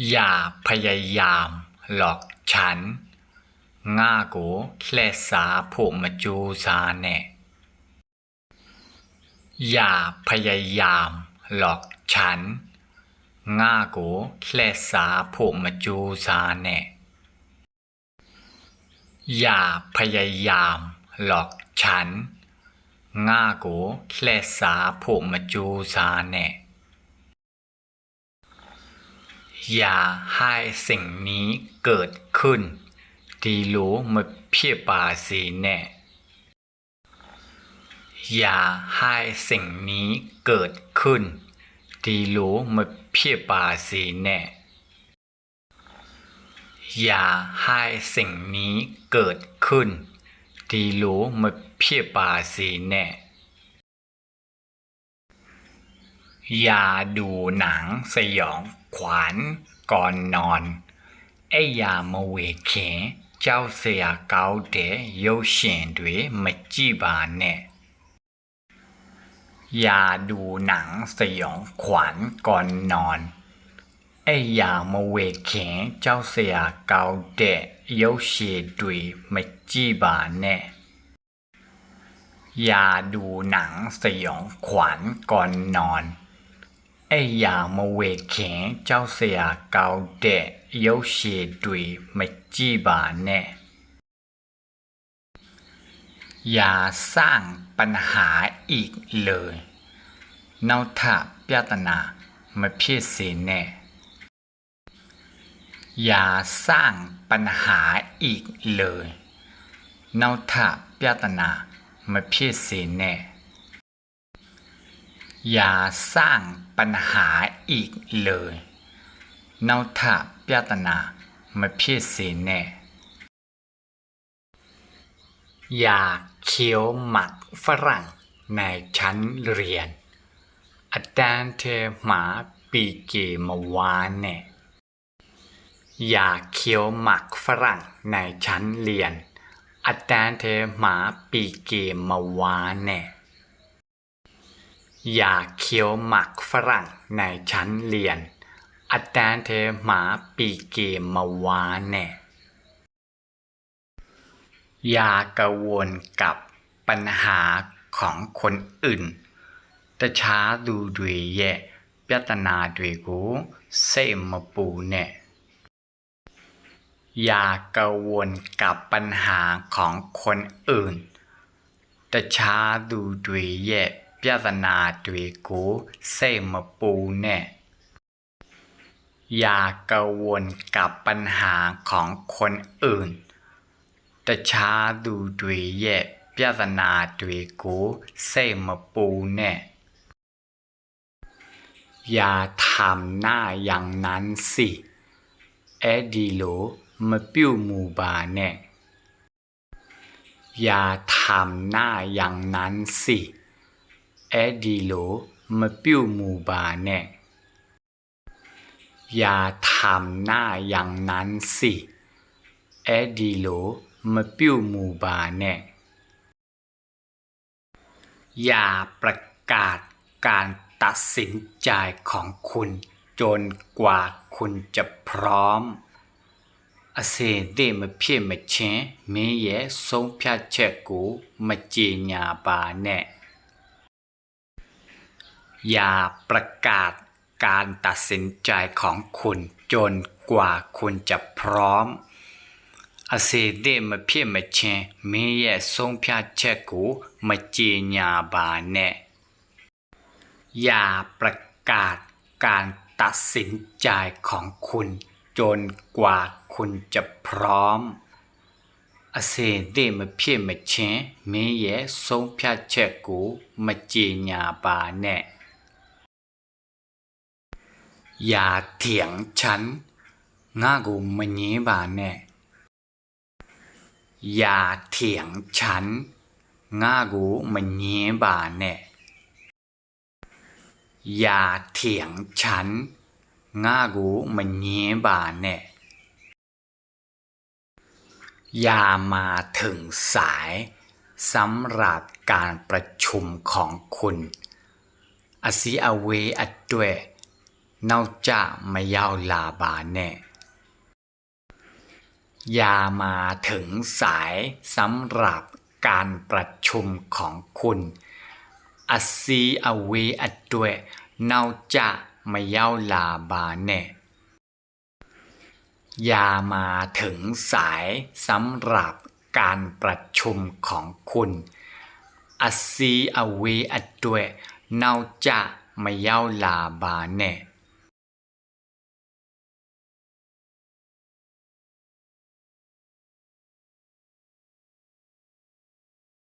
อย่าพยายามหลอกฉัน ง่ากูแค่สาผมมาจูซาแน่อย่าพยายามหลอกฉัน ง่ากูแค่สาผมมาจูซาแน่อย่าพยายามหลอกฉัน ง่ากูแค่สาผมมาจูซาแน่ อย่าให้สิ่งนี้เกิดขึ้นดีรู้มาเพียบาสีแน่อย่าให้สิ่งนี้เกิดขึ้นดีรู้มาเพียบาสีแน่อย่าให้สิ่งนี้เกิดขึ้นดีรู้มาเพียบาสีแน่อย่าดูหนังสยอง ขวัญก่อนนอนไอ้ยามาเวเขนเจ้าเสียเกาเดရုပ်ရှင်တွေမကြည့်ပါနဲ့อย่าดูหนังสยองขวัญก่อนนอนไอ้ยามาเวเขนเจ้าเสียเกาเดရုပ်ရှင်တွေမကြည့်ပါနဲ့อย่าดูหนังสยองขวัญก่อนนอน ไอ้ยามาเวกเข็นเจ้าเสียเกาเดะရုပ်ရှင်တွေမကြည့်ပါနဲ့อย่าสร้างปัญหาอีกเลยနောက်ထပ်ပြဿနာမဖြစ်စေနဲ့อย่าสร้างปัญหาอีกเลยနောက်ထပ်ပြဿနာမဖြစ်စေနဲ့ อย่าสร้างปัญหาอีกเลยนอกถ้าปยตนาไม่เพี้ยเสีแน่อย่าเคี้ยวหมักฝรั่งในชั้นเรียน อาจารย์เทหมาปีเกมาวานเน่อย่าเคี้ยวหมักฝรั่งในชั้นเรียน อาจารย์เทหมาปีเกมาวานเน่ อย่าเคี้ยวหมักฝรั่งในชั้นเรียน อาจารย์เทหมาปีเกมมาวาแน่อย่ากังวลกับปัญหาของคนอื่น แต่ช้าดูด้วยแย่พัตนาด้วยกูเสมาปูแน่อย่ากังวลกับปัญหาของคนอื่น แต่ช้าดูด้วยแย่ ပြဿနာတွေကိုစိတ်မပူနဲ့อย่ากังวลกับปัญหาของคนอื่น တခြားသူတွေရဲ့ပြဿနာတွေကိုစိတ်မပူနဲ့อย่าทำหน้าอย่างนั้นสิအဲ့ဒီလိုမပြုတ်မူပါနဲ့ อย่าทำหน้าอย่างนั้นสิ အဲ့ဒီလိုမပြုတ်မူပါနဲ့อย่าทำหน้าอย่างนั้นสิအဲ့ဒီလိုမပြုတ်မူပါနဲ့อย่าประกาศการตัดสินใจของคุณ จนกว่าคุณจะพร้อม အစင်တင့်မဖြစ်မချင်းမင်းရဲ့ဆုံးဖြတ်ချက်ကိုမကြေညာပါနဲ့ อย่าประกาศการตัดสินใจของคุณ จนกว่าคุณจะพร้อม အစေတင့်မဖြစ်မချင်းမင်းရဲ့ဆုံးဖြတ်ချက်ကိုမကြေညာပါနဲ့อย่าประกาศการตัดสินใจของคุณ จนกว่าคุณจะพร้อม အစေတင့်မဖြစ်မချင်းမင်းရဲ့ဆုံးဖြတ်ချက်ကိုမကြေညာပါနဲ့ อย่าเถียงฉันง่ากูมันนี้บานแน่อย่าเถียงฉันง่ากูมันนี้บานแน่อย่าเถียงฉันง่ากูมันนี้บานแน่อย่ามาถึงสายสำหรับการประชุมของคุณอสีอเวอัตเวย นอกจะไม่เย้าลาบานแน่ยามาถึงสายสำหรับการประชุมของคุณอาซีอเวอัดด้วยนอกจะไม่เย้าลาบานแน่ยามาถึงสายสำหรับการประชุมของคุณอาซีอเวอัดด้วยนอกจะไม่เย้าลาบานแน่